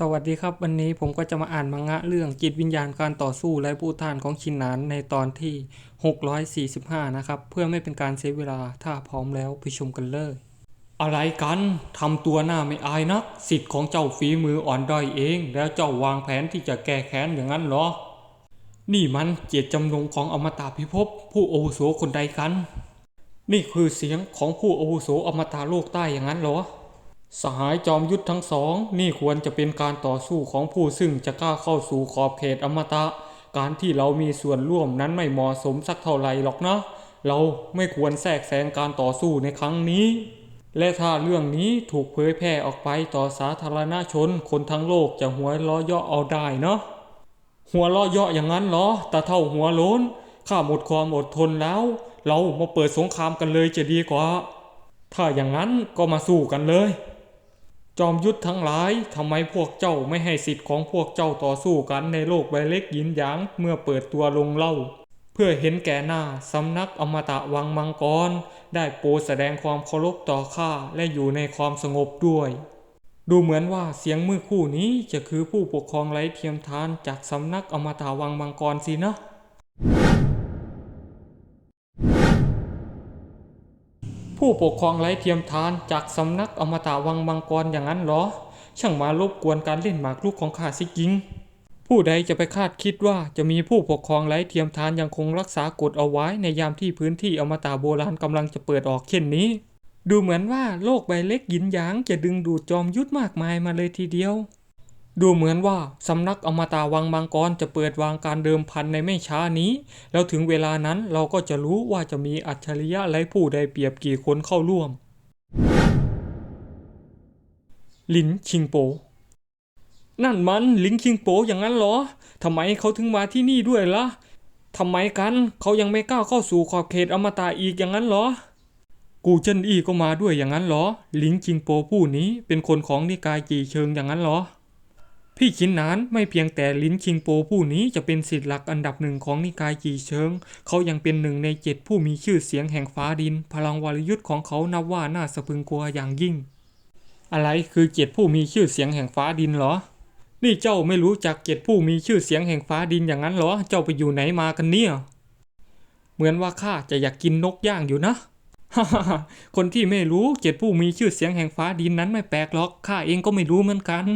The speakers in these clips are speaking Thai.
สวัสดีครับ วันนี้ผมก็จะมาอ่านมังงะเรื่องจิตวิญญาณการต่อสู้และผู้ท่านของชินนานในตอนที่ 645 นะครับ เพื่อไม่เป็นการเสียเวลาถ้าพร้อมแล้วไปชมกันเลย อะไรกันทำตัวหน้าไม่อายนัก สิทธิ์ของเจ้าฝีมืออ่อนด้อยเอง แล้วเจ้าวางแผนที่จะแก้แค้นอย่างนั้นเหรอ นี่มันเจตจำนงของอมตะพิภพผู้อาวุโสคนใดกัน นี่คือเสียงของผู้อาวุโสอมตะโลกใต้อย่างนั้นเหรอ สหายจอมยุทธทั้งสอง นี่ควรจะเป็นการต่อสู้ของผู้ซึ่งจะกล้าเข้าสู่ขอบเขตอมตะ การที่เรามีส่วนร่วมนั้นไม่เหมาะสมสักเท่าไหร่หรอกนะ เราไม่ควรแทรกแซงการต่อสู้ในครั้งนี้ และถ้าเรื่องนี้ถูกเผยแพร่ออกไปต่อสาธารณชน คนทั้งโลกจะหัวล้อยาะเอาได้เนาะหัวล้อยาะอย่างนั้นเหรอตาเท่าหัวโล้นข้าหมดความอดทนแล้ว เรามาเปิดสงครามกันเลยจะดีกว่า ถ้าอย่างนั้นก็มาสู้กันเลย จอมยุทธทั้งหลายทำไมพวกเจ้าไม่ให้สิทธิ์ของพวกเจ้าต่อสู้กันในโลกใบเล็กยินหยางเมื่อเปิดตัวลงเล่า เพื่อเห็นแก่หน้าสำนักอมตะวังมังกร ได้โปรแสดงความเคารพต่อข้าและอยู่ในความสงบด้วย ดูเหมือนว่าเสียงเมื่อคู่นี้จะคือผู้ปกครองไร้เทียมทานจากสำนักอมตะวังมังกรสินะ ผู้ปกครองไร้เทียมทานจากสำนักอมตะวังมังกรอย่างนั้นเหรอ ช่างมารบกวนการเล่นหมากรุกของข้าสิจริง ผู้ใดจะไปคาดคิดว่าจะมีผู้ปกครองไร้เทียมทานยังคงรักษากฎเอาไว้ในยามที่พื้นที่อมตะโบราณกำลังจะเปิดออกเช่นนี้ ดูเหมือนว่าโลกใบเล็กหยินหยางจะดึงดูดจอมยุทธมากมายมาเลยทีเดียว ดูเหมือนว่าสำนักอมตะวังมังกรจะเปิดวางการเดิมพันในไม่ช้านี้ แล้วถึงเวลานั้นเราก็จะรู้ว่าจะมีอัจฉริยะไร้ผู้ใดเปรียบกี่คนเข้าร่วม ลินชิงโป นั่นมันลินชิงโปอย่างนั้นเหรอทำไมเขาถึงมาที่นี่ด้วยล่ะทำไมกันเขายังไม่ก้าวเข้าสู่ขอบเขตอมตะอีกอย่างนั้นเหรอ กูเจิ้นอี้ก็มาด้วยอย่างนั้นเหรอ ลิงชิงโปผู้นี้เป็นคนของนิกายจีเชิงอย่างนั้นเหรอ พี่ชินนานไม่เพียงแต่ลินชิงโปผู้นี้จะเป็นสิทธิ์หลักอันดับหนึ่งของนิกายจีเชิง เขายังเป็นหนึ่งในเจ็ดผู้มีชื่อเสียงแห่งฟ้าดิน พลังวรยุทธ์ของเขานับว่าน่าสะพึงกลัวอย่างยิ่ง อะไรคือเจ็ดผู้มีชื่อเสียงแห่งฟ้าดินเหรอ นี่เจ้าไม่รู้จักเจ็ดผู้มีชื่อเสียงแห่งฟ้าดินอย่างนั้นเหรอ เจ้าไปอยู่ไหนมากันเนี่ย เหมือนว่าข้าจะอยากกินนกย่างอยู่นะคนที่ไม่รู้เจ็ดผู้มีชื่อเสียงแห่งฟ้าดินนั้นไม่แปลกหรอกข้าเองก็ไม่รู้เหมือนกัน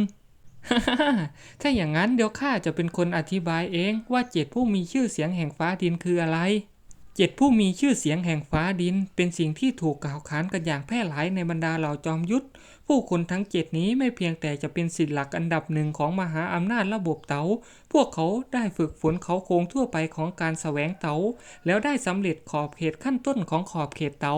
ถ้าอย่างนั้นเดี๋ยวข้าจะเป็นคนอธิบายเองว่าเจ็ดผู้มีชื่อเสียงแห่งฟ้าดินคืออะไรเจ็ดผู้มีชื่อเสียงแห่งฟ้าดิน เป็นสิ่งที่ถูกกล่าวขานกันอย่างแพร่หลายในบรรดาเหล่าจอมยุทธผู้คนทั้งเจ็ดนี้ไม่เพียงแต่จะเป็นสิทธิหลักอันดับหนึ่งของมหาอำนาจระบบเต๋า พวกเขาได้ฝึกฝนเขาโครงทั่วไปของการแสวงเต๋า แล้วได้สำเร็จขอบเขตขั้นต้นของขอบเขตเต๋า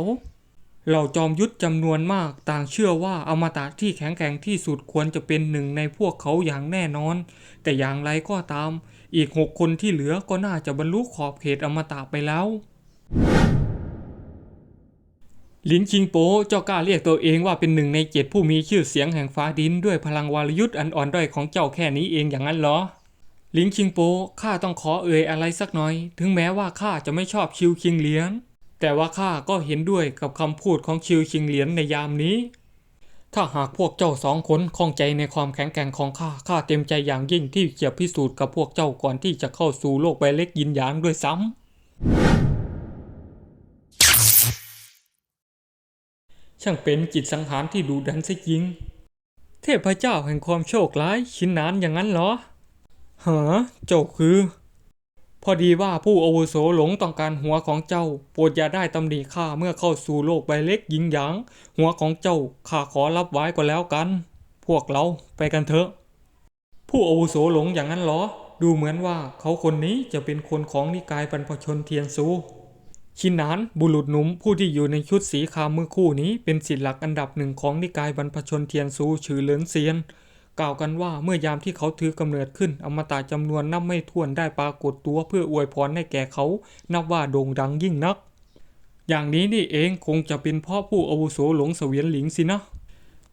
เหล่าจอมยุทธจำนวนมากต่างเชื่อว่าอมตะที่แข็งแกร่งที่สุดควรจะเป็นหนึ่งในพวกเขาอย่างแน่นอน แต่อย่างไรก็ตาม อีกหกคนที่เหลือก็น่าจะบรรลุขอบเขตอมตะไปแล้วลินชิงโปเจ้ากล้าเรียกตัวเองว่าเป็นหนึ่งในเจ็ดผู้มีชื่อเสียงแห่งฟ้าดินด้วยพลังวารยุทธ์อันอ่อนด้อยของเจ้าแค่นี้เองอย่างนั้นเหรอลินชิงโปข้าต้องขอเอ่ยอะไรสักหน่อย ถึงแม้ว่าข้าจะไม่ชอบชิวคิงเลียน แต่ว่าข้าก็เห็นด้วยกับคำพูดของชิวชิงเหลียนในยามนี้ ถ้าหากพวกเจ้าสองคนข้องใจในความแข็งแกร่งของข้า ข้าเต็มใจอย่างยิ่งที่จะพิสูจน์กับพวกเจ้าก่อนที่จะเข้าสู่โลกใบเล็กยินหยางด้วยซ้ำ ช่างเป็นจิตสังหารที่ดุดันซะจริง เทพเจ้าแห่งความโชคร้าย ชินนานอย่างนั้นเหรอฮะเจ้าคือ พอดีว่าผู้อาวุโสหลงต้องการหัวของเจ้า โปรดอย่าได้ตำหนิข้าเมื่อเข้าสู่โลกใบเล็กยิงหยาง หัวของเจ้าข้าขอรับไว้ก็แล้วกัน พวกเราไปกันเถอะ ผู้อาวุโสหลงอย่างนั้นหรอ ดูเหมือนว่าเขาคนนี้จะเป็นคนของนิกายบรรพชนเทียนซู ชินนานบุรุษหนุ่มผู้ที่อยู่ในชุดสีขาวเมื่อคู่นี้เป็นศิษย์หลักอันดับหนึ่งของนิกายบรรพชนเทียนซูชื่อเหลินเซียน กล่าวกันว่าเมื่อยามที่เขาถือกำเนิดขึ้น อมตะจำนวนนับไม่ถ้วนได้ปรากฏตัวเพื่ออวยพรให้แก่เขา นับว่าโด่งดังยิ่งนัก อย่างนี้นี่เองคงจะเป็นพ่อผู้อาวุโสหลงเสวียนหลิงสินะ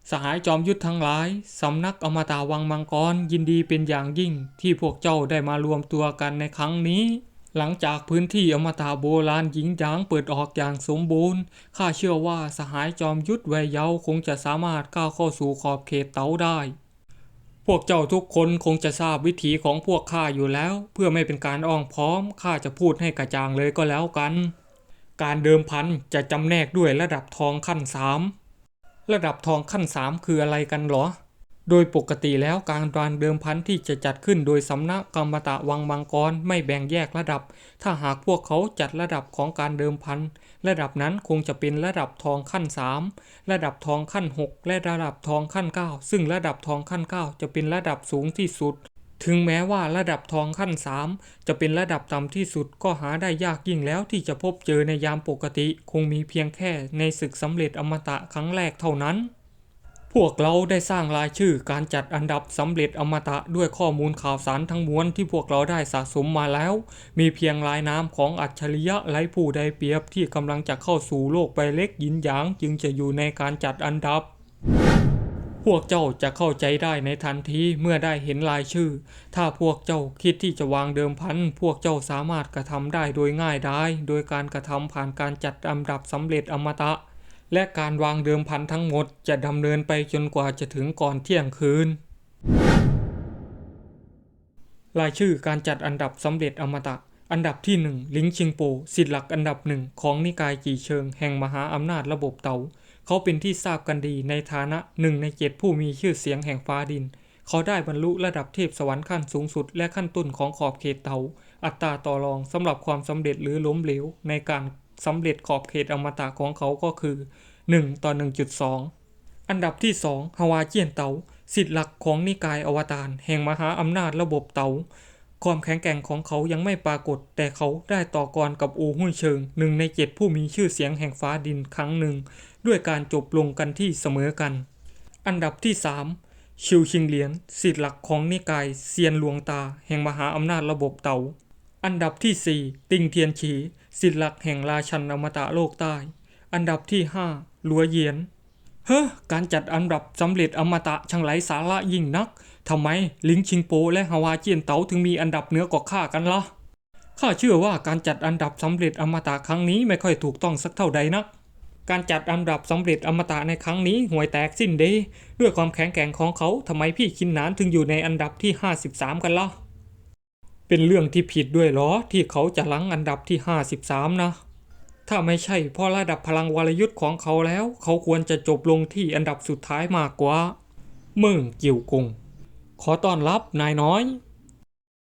สหายจอมยุทธทั้งหลายสำนักอมตะวังมังกรยินดีเป็นอย่างยิ่ง ที่พวกเจ้าได้มารวมตัวกันในครั้งนี้หลังจากพื้นที่อมตะโบราณหญิงหยางเปิดออกอย่างสมบูรณ์ ข้าเชื่อว่าสหายจอมยุทธวัยเยาคงจะสามารถก้าวเข้าสู่ขอบเขตเต๋าได้ วกเจ้าทุกคนคงจะทราบวิถีของพวกข้าอยู่แล้ว เพื่อไม่เป็นการอ้องพร้อมข้าจะพูดให้กระจ่างเลยก็แล้วกัน การเดิมพันจะจำแนกด้วยระดับทองขั้นสามระดับทองขั้นสามคืออะไรกันหรอ โดยปกติแล้วการวางเดิมพันที่จะจัดขึ้นโดยสำนักกรรมตะวังมังกรไม่แบ่งแยกระดับ ถ้าหากพวกเขาจัดระดับของการเดิมพันระดับนั้นคงจะเป็นระดับทองขั้น 3 ระดับทองขั้น 6 และระดับทองขั้น 9 ซึ่งระดับทองขั้น 9 จะเป็นระดับสูงที่สุด ถึงแม้ว่าระดับทองขั้น 3 จะเป็นระดับต่ำที่สุดก็หาได้ยากยิ่งแล้วที่จะพบเจอในยามปกติ คงมีเพียงแค่ในศึกสำเร็จอมตะครั้งแรกเท่านั้น พวกเราได้สร้างรายชื่อการจัดอันดับสำเร็จอมตะด้วยข้อมูลข่าวสารทั้งมวลที่พวกเราได้สะสมมาแล้ว มีเพียงลายน้ำของอัจฉริยะไร้ผู้ใดเปรียบที่กำลังจะเข้าสู่โลกใบเล็กยินหยางจึงจะอยู่ในการจัดอันดับ พวกเจ้าจะเข้าใจได้ในทันทีเมื่อได้เห็นรายชื่อ ถ้าพวกเจ้าคิดที่จะวางเดิมพัน พวกเจ้าสามารถกระทำได้โดยง่ายไดายโดยการกระทำผ่านการจัดอันดับสำเร็จอมตะ และการวางเดิมพันทั้งหมดจะดำเนินไปจนกว่าจะถึงก่อนเที่ยงคืน รายชื่อการจัดอันดับสำเร็จอมตะ อันดับที่หนึ่งลิงชิงโปสิทธิหลักอันดับหนึ่งของนิกายจีเชิงแห่งมหาอำนาจระบบเต๋าเขาเป็นที่ทราบกันดีในฐานะหนึ่งในเจ็ดผู้มีชื่อเสียงแห่งฟ้าดิน เขาได้บรรลุระดับเทพสวรรค์ขั้นสูงสุดและขั้นต้นของขอบเขตเต๋าอัตราต่อรองสำหรับความสำเร็จหรือล้มเหลวในการ สำเร็จขอบเขตอมตะของเขาก็คือ 1 ต่อ 1.2 อันดับที่ 2ฮาวาเจียนเตาสิทธิหลักของนิกายอวตารแห่งมหาอำนาจระบบเตาความแข็งแกร่งของเขายังไม่ปรากฏ แต่เขาได้ต่อกรกับอูหุ่นเชิงหนึ่งในเจ็ดผู้มีชื่อเสียงแห่งฟ้าดินครั้งหนึ่ง ด้วยการจบลงกันที่เสมอกัน อันดับที่ 3 ชิวชิงเหลียนสิทธิหลักของนิกายเซียนหลวงตา แห่งมหาอำนาจระบบเตา อันดับที่ 4 ติงเทียนฉีสิทธิหลักแห่งราชันอมตะโลกใต้ อันดับที่ 5หลัวเยียน เฮ้อ การจัดอันดับสำเร็จอมตะช่างไร้สาระยิ่งนัก ทำไมลิงชิงโปและฮาวาเจียนเต๋าถึงมีอันดับเหนือกว่าข้ากันล่ะ ข้าเชื่อว่าการจัดอันดับสำเร็จอมตะครั้งนี้ไม่ค่อยถูกต้องสักเท่าใดนัก การจัดอันดับสำเร็จอมตะในครั้งนี้ห่วยแตกสิ้นเดด้วยความแข็งแกร่งของเขาทำไมพี่คินนานถึงอยู่ในอันดับที่ 53 กันล่ะ เป็นเรื่องที่ผิดด้วยเหรอที่เขาจะลังอันดับที่ 53 นะ ถ้าไม่ใช่เพราะระดับพลังวรยุทธ์ของเขาแล้ว เขาควรจะจบลงที่อันดับสุดท้ายมากกว่าเมืองเกี่ยวกง ขอต้อนรับนายน้อย